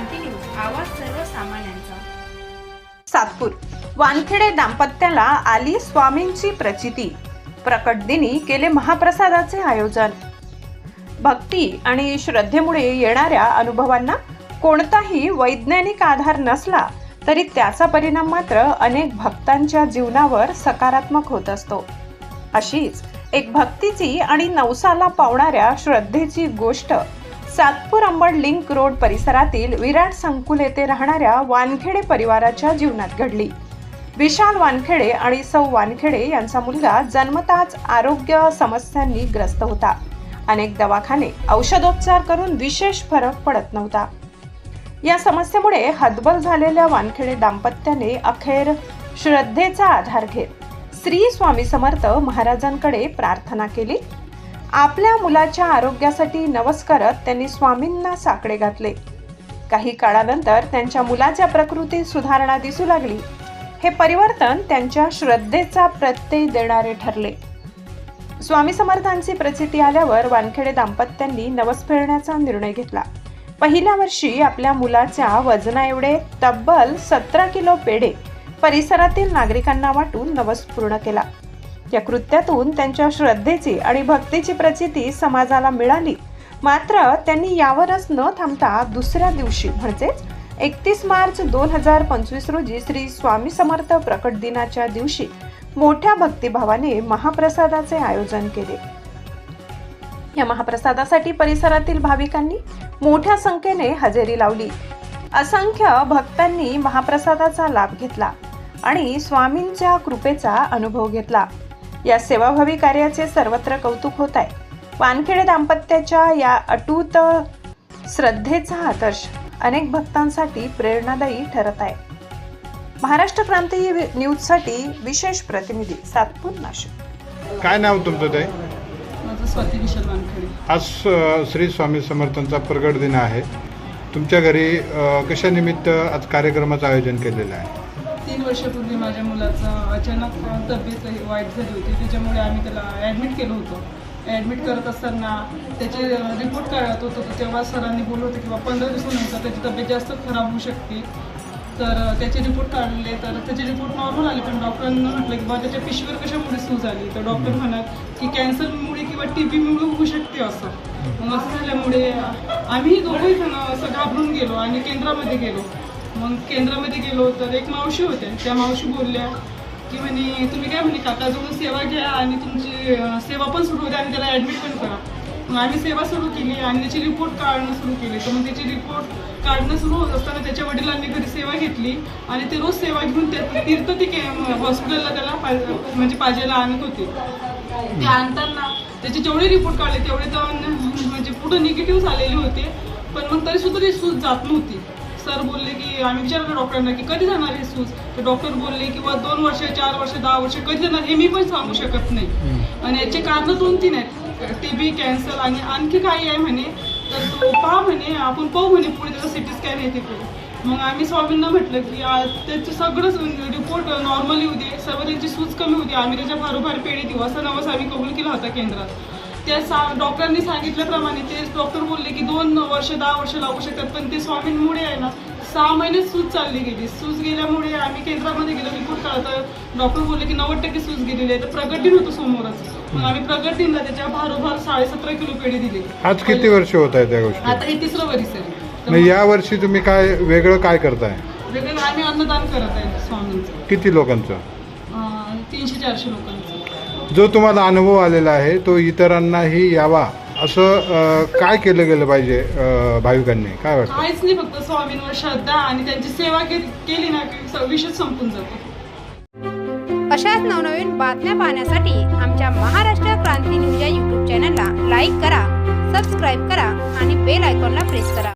क्रांती news आवाज सर्वसामान्यांचा. सातपूर वानखेडे दाम्पत्याला आली स्वामींची प्रचिती. प्रकट दिनी केले महाप्रसादाचे आयोजन. भक्ती आणि श्रद्धेमुळे येणाऱ्या अनुभवांना कोणताही वैज्ञानिक आधार नसला तरी त्याचा परिणाम मात्र अनेक भक्तांच्या जीवनावर सकारात्मक होत असतो. अशीच एक भक्तीची आणि नवसाला पावणाऱ्या श्रद्धेची गोष्ट सातपूर अंबड लिंक रोड परिसरातील विराट संकुल येथे राहणाऱ्या वानखेडे परिवाराच्या जीवनात घडली. विशाल वानखेडे आणि सौ वानखेडे यांचा मुलगा जन्मताच आरोग्य समस्यांनी ग्रस्त होता. अनेक दवाखाने औषधोपचार करून विशेष फरक पडत नव्हता. या समस्येमुळे हतबल झालेल्या वानखेडे दाम्पत्याने अखेर श्रद्धेचा आधार घेत श्री स्वामी समर्थ महाराजांकडे प्रार्थना केली. आपल्या मुलाच्या आरोग्यासाठी नवस करत त्यांनी स्वामींना साकडे घातले. काही काळानंतर त्यांच्या मुलाच्या प्रकृतीत सुधारणा दिसू लागली. हे परिवर्तन त्यांच्या श्रद्धेचा प्रत्यय देणारे ठरले. स्वामी समर्थांची प्रचिती आल्यावर वानखेडे दाम्पत्यांनी नवस फेरण्याचा निर्णय घेतला. पहिल्या वर्षी आपल्या मुलाच्या वजना एवढे तब्बल सतरा किलो पेढे परिसरातील नागरिकांना वाटून नवस पूर्ण केला. या कृत्यातून त्यांच्या श्रद्धेची आणि भक्तीची प्रचिती समाजाला मिळाली. मात्र त्यांनी यावरच न थांबता दुसऱ्या दिवशी म्हणजेच एकतीस मार्च दोन हजार पंचवीस रोजी श्री स्वामी समर्थ प्रकट दिनाच्या दिवशी मोठ्या भक्तिभावाने महाप्रसादाचे आयोजन केले. या महाप्रसादासाठी परिसरातील भाविकांनी मोठ्या संख्येने हजेरी लावली. असंख्य भक्तांनी महाप्रसादाचा लाभ घेतला आणि स्वामींच्या कृपेचा अनुभव घेतला. या सेवाभावी कार्याचे सर्वत्र कौतुक होत आहे. वानखेडे दाम्पत्याच्या या अटूट श्रद्धेचा आदर्श अनेक भक्तांसाठी प्रेरणादायी ठरत आहे. महाराष्ट्र क्रांती न्यूजसाठी विशेष प्रतिनिधी सातपूर नाशिक. काय नाव तुमचं ते आज श्री स्वामी समर्थांचा प्रगट दिन आहे. तुमच्या घरी कशानिमित्त आज कार्यक्रमाचं आयोजन केलेलं आहे? तीन वर्षापूर्वी माझ्या मुलाचं अचानक तब्येत वाईट झाली होती. त्याच्यामुळे आम्ही त्याला ॲडमिट केलं होतं. ॲडमिट करत असताना त्याचे रिपोर्ट काढत होतो. तर तेव्हा सरांनी बोललं होतं किंवा पंधरा दिवसानंतर त्याची तब्येत जास्त खराब होऊ शकते. तर त्याचे रिपोर्ट काढले. तर त्याचे रिपोर्ट नॉर्मल आले पण डॉक्टरांना म्हटलं की बा त्याच्या पिशवीवर कशामुळे सूज आली तर डॉक्टर म्हणत की कॅन्सरमुळे किंवा टी बीमुळे होऊ शकते असं. मग असं झाल्यामुळे आम्ही दोघंही जण असं घाबरून गेलो आणि केंद्रामध्ये गेलो. मग केंद्रामध्ये गेलो तर एक मावशी होत्या. त्या मावशी बोलल्या की म्हणे तुम्ही काय म्हणे काकाजवळून सेवा घ्या आणि तुमची सेवा पण सुरू होते आणि त्याला ॲडमिट पण करा. मग आम्ही सेवा सुरू केली आणि त्याची रिपोर्ट काढणं सुरू केली. तर मग त्याची रिपोर्ट काढणं सुरू होत असताना त्याच्या वडिलांनी घरी सेवा घेतली आणि ते रोज सेवा घेऊन त्या तीर्थ ती हॉस्पिटलला त्याला पा- म्हणजे पाजेला आणत होते. ते आणताना त्याचे जेवढे रिपोर्ट काढले तेवढे तर म्हणजे पुढे निगेटिव्ह आलेले होते. पण मग तरी सुद्धा ती सूज जात नव्हती. सर बोलले की आम्ही विचारलं डॉक्टरांना की कधी जाणार हे सूज? तर डॉक्टर बोलले की बा दोन वर्ष चार वर्ष दहा वर्ष कधी जाणार हे मी पण सांगू शकत नाही. आणि याचे कारण दोन तीन आहेत. टी बी कॅन्सर आणि आणखी काही आहे म्हणे. तर तो पहा म्हणे आपण पाहू म्हणे पुढे त्याचा सिटी स्कॅन आहे ते करू मग आम्ही स्वामींना म्हटलं की आ, त्याचं सगळंच रिपोर्ट नॉर्मल येऊ दे. सर्व त्यांची सूज कमी होती आम्ही त्याच्या भारोभार पेढे देऊ असा नवस आम्ही कबूल केला होता केंद्रात. त्या सा डॉक्टरांनी सांगितल्याप्रमाणे ते डॉक्टर बोलले की दोन वर्ष दहा वर्ष लागू शकतात पण ते स्वामींमुळे आहे ना सहा महिने सूज चालली गेली. सूज गेल्यामुळे आम्ही केंद्रामध्ये गेलो रिपोर्ट काढता डॉक्टर बोलले की नव्वद टक्के सूज गेलेली आहे तर प्रगट दिन होतं समोरच मग आम्ही प्रगट दिनला त्याच्या भारोभार साडेसतरा किलो पेढे दिले. आज किती वर्ष होत आहे त्या गोष्टी? आता हे तिसरं वरीस आहे. तर या वर्षी तुम्ही काय वेगळं काय करताय? वेगळं आम्ही अन्नदान करत आहे स्वामींचं. किती लोकांचं? तीनशे चारशे लोकांचं. जो तुम्हाला अनुभव आलेला आहे तो इतरांनाही यावा. असं अ, काय केलं गेलं पाहिजे अ, भाविकांनी? काय वाटतं? काहीच नाही फक्त स्वामींवर श्रद्धा आणि त्यांची सेवा के- केली ना की स- विषय संपून जातो. अशाच नवनवीन बातम्या पाहण्यासाठी आमच्या महाराष्ट्र क्रांती न्यूज या यूट्यूब चॅनलला लाईक करा सबस्क्राईब करा आणि बेल आयकॉनला प्रेस करा.